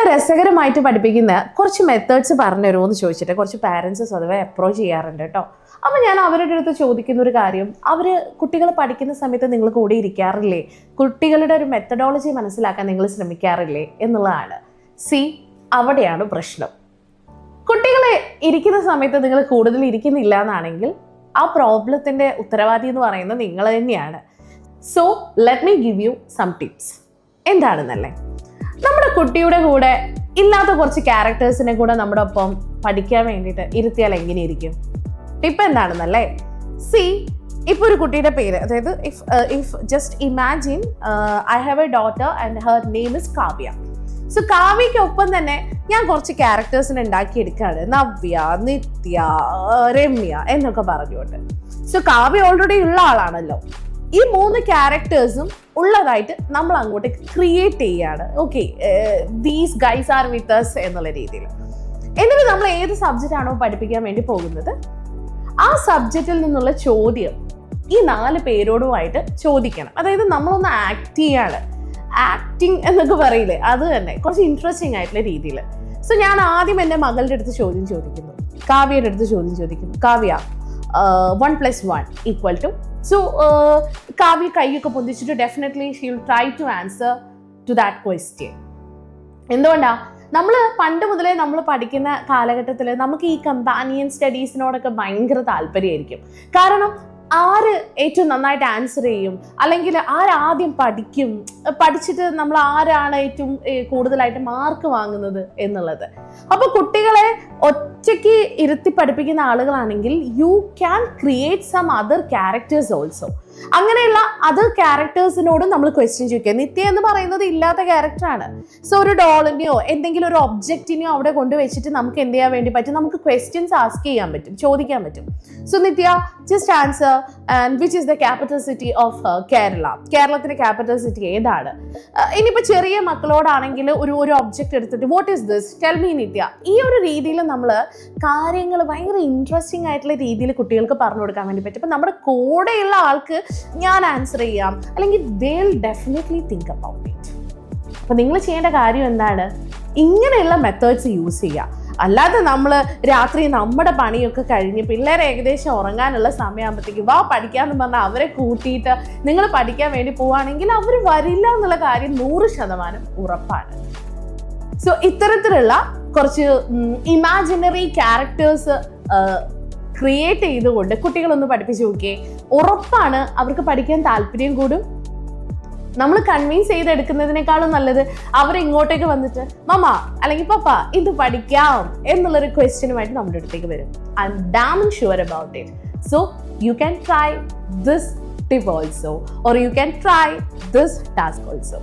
കുട്ടികളെ രസകരമായിട്ട് പഠിപ്പിക്കുന്ന കുറച്ച് മെത്തേഡ്സ് പറഞ്ഞു പറഞ്ഞുതരുമോ എന്ന് ചോദിച്ചിട്ട് കുറച്ച് പാരൻസ് സ്വതവേ അപ്രോച്ച് ചെയ്യാറുണ്ട് കേട്ടോ. അപ്പോൾ ഞാൻ അവരുടെ അടുത്ത് ചോദിക്കുന്ന ഒരു കാര്യം അവർ കുട്ടികൾ പഠിക്കുന്ന സമയത്ത് നിങ്ങൾ കൂടെ ഇരിക്കാറില്ലേ? കുട്ടികളുടെ ഒരു മെത്തഡോളജി മനസ്സിലാക്കാൻ നിങ്ങൾ ശ്രമിക്കാറില്ലേ എന്നുള്ളതാണ്. സി അവിടെയാണ് പ്രശ്നം. കുട്ടികളെ ഇരിക്കുന്ന സമയത്ത് നിങ്ങൾ കൂടുതൽ ഇരിക്കുന്നില്ല എന്നാണെങ്കിൽ ആ പ്രോബ്ലത്തിന്റെ ഉത്തരവാദി എന്ന് പറയുന്നത് നിങ്ങൾ തന്നെയാണ്. So let me give you some tips എന്താണെന്നല്ലേ? കുട്ടിയുടെ കൂടെ ഇല്ലാത്ത കുറച്ച് ക്യാരക്ടേഴ്സിനെ കൂടെ നമ്മുടെ ഒപ്പം പഠിക്കാൻ വേണ്ടിയിട്ട് ഇരുത്തിയാൽ എങ്ങനെ ഇരിക്കും ടിപ്പ് എന്താണെന്നല്ലേ? സി ഇപ്പൊ ഒരു കുട്ടിയുടെ പേര് അതായത് if if just imagine I have a daughter and her name is Kavya so കാവ്യയ്ക്കൊപ്പം തന്നെ ഞാൻ കുറച്ച് ക്യാരക്ടേഴ്സിനെ ഉണ്ടാക്കിയെടുക്കുകയാണ്. നവ്യ നിത്യ രമ്യ എന്നൊക്കെ പറഞ്ഞുകൊണ്ട്. സോ കാവ്യ ഓൾറെഡി ഉള്ള ആളാണല്ലോ. ഈ മൂന്ന് ക്യാരക്ടേഴ്സും ഉള്ളതായിട്ട് നമ്മൾ അങ്ങോട്ട് ക്രിയേറ്റ് ചെയ്യാണ്. Okay these guys are with us എന്നുള്ള രീതിയിൽ. എന്നിട്ട് നമ്മൾ ഏത് സബ്ജക്റ്റ് ആണോ പഠിപ്പിക്കാൻ വേണ്ടി പോകുന്നത്? ആ സബ്ജക്റ്റിൽ നിന്നുള്ള ചോദ്യം ഈ നാല് പേരോടുമായിട്ട് ചോദിക്കണം. അതായത് നമ്മളൊന്ന് ആക്ട് ചെയ്യാണ്. ആക്ടിങ് എന്നൊക്കെ പറയില്ലേ? അത് തന്നെ. കുറച്ച് ഇൻട്രസ്റ്റിംഗ് ആയിട്ടുള്ള രീതിയിൽ. സോ ഞാൻ ആദ്യം എന്റെ മകളുടെ അടുത്ത് ചോദ്യം ചോദിക്കുന്നു. കാവ്യയുടെ അടുത്ത് ചോദ്യം ചോദിക്കുന്നു. Kavya one plus one equal to so Kavya കൈയൊക്കെ പൊന്തിച്ചിട്ട് definitely she will try to answer to that question എന്തുകൊണ്ടാ? നമ്മൾ പണ്ട് മുതലേ നമ്മൾ പഠിക്കുന്ന കാലഘട്ടത്തിൽ നമുക്ക് ഈ കമ്പാനിയൻ സ്റ്റഡീസിനോടൊക്കെ ഭയങ്കര താല്പര്യമായിരിക്കും. കാരണം ആര് ഏറ്റവും നന്നായിട്ട് ആൻസർ ചെയ്യും? അല്ലെങ്കിൽ ആരാദ്യം പഠിക്കും? പഠിച്ചിട്ട് നമ്മൾ ആരാണ് ഏറ്റവും കൂടുതലായിട്ട് മാർക്ക് വാങ്ങുന്നത് എന്നുള്ളത്. അപ്പൊ കുട്ടികളെ ഒറ്റയ്ക്ക് ഇരുത്തി പഠിപ്പിക്കുന്ന ആളുകളാണെങ്കിൽ you can create some other characters also അങ്ങനെയുള്ള അത് ക്യാരക്ടേഴ്സിനോടും നമ്മൾ ക്വസ്റ്റ്യൻ ചോദിക്കുക. നിത്യ എന്ന് പറയുന്നത് ഇല്ലാത്ത ക്യാരക്ടറാണ് സോ ഒരു ഡോളിനെയോ എന്തെങ്കിലും ഒരു ഒബ്ജക്റ്റിനെയോ അവിടെ കൊണ്ടുവച്ചിട്ട് നമുക്ക് എന്ത് ചെയ്യാൻ വേണ്ടി പറ്റും? നമുക്ക് ക്വസ്റ്റ്യൻസ് ആസ്ക് ചെയ്യാൻ പറ്റും ചോദിക്കാൻ പറ്റും. So Nithya just answer and which is the capital city of Kerala കേരളത്തിന്റെ ക്യാപിറ്റൽ സിറ്റി ഏതാണ്? Uh, ഇനിയിപ്പോൾ ചെറിയ മക്കളോടാണെങ്കിൽ ഒരു ഒരു ഒബ്ജക്റ്റ് എടുത്തിട്ട് what is this tell me Nithya. ഈ ഒരു രീതിയിൽ നമ്മൾ കാര്യങ്ങൾ ഭയങ്കര ഇൻട്രസ്റ്റിംഗ് ആയിട്ടുള്ള രീതിയിൽ കുട്ടികൾക്ക് പറഞ്ഞു കൊടുക്കാൻ വേണ്ടി പറ്റും. അപ്പം നമ്മുടെ കൂടെയുള്ള ആൾക്ക് ഞാൻ ആൻസർ ചെയ്യാം. അല്ലെങ്കിൽ they will definitely think about it അപ്പം നിങ്ങൾ ചെയ്യേണ്ട കാര്യം എന്താണ്? ഇങ്ങനെയുള്ള മെത്തേഡ്സ് യൂസ് ചെയ്യുക. അല്ലാതെ നമ്മൾ രാത്രി നമ്മുടെ പണിയൊക്കെ കഴിഞ്ഞ് പിള്ളേരെ ഏകദേശം ഉറങ്ങാനുള്ള സമയമാകുമ്പോഴത്തേക്ക് വാ പഠിക്കാമെന്ന് പറഞ്ഞാൽ അവരെ കൂട്ടിയിട്ട് നിങ്ങൾ പഠിക്കാൻ വേണ്ടി പോവുകയാണെങ്കിൽ അവർ വരില്ല എന്നുള്ള കാര്യം നൂറ് ശതമാനം ഉറപ്പാണ്. സോ ഇത്തരത്തിലുള്ള കുറച്ച് ഇമാജിനറി ക്യാരക്ടേഴ്സ് ക്രിയേറ്റ് ചെയ്തുകൊണ്ട് കുട്ടികളൊന്ന് പഠിപ്പിച്ചു നോക്കിയേ. ഉറപ്പാണ് അവർക്ക് പഠിക്കാൻ താല്പര്യം കൂടും. നമ്മൾ കൺവിൻസ് ചെയ്തെടുക്കുന്നതിനേക്കാളും നല്ലത് അവർ ഇങ്ങോട്ടേക്ക് വന്നിട്ട് മമ്മ അല്ലെങ്കിൽ പപ്പ ഇത് പഠിക്കാം എന്നുള്ളൊരു ക്വസ്റ്റ്യനുമായിട്ട് നമ്മുടെ അടുത്തേക്ക് വരും. I'm damn sure about it so you can try this tip also or you can try this task also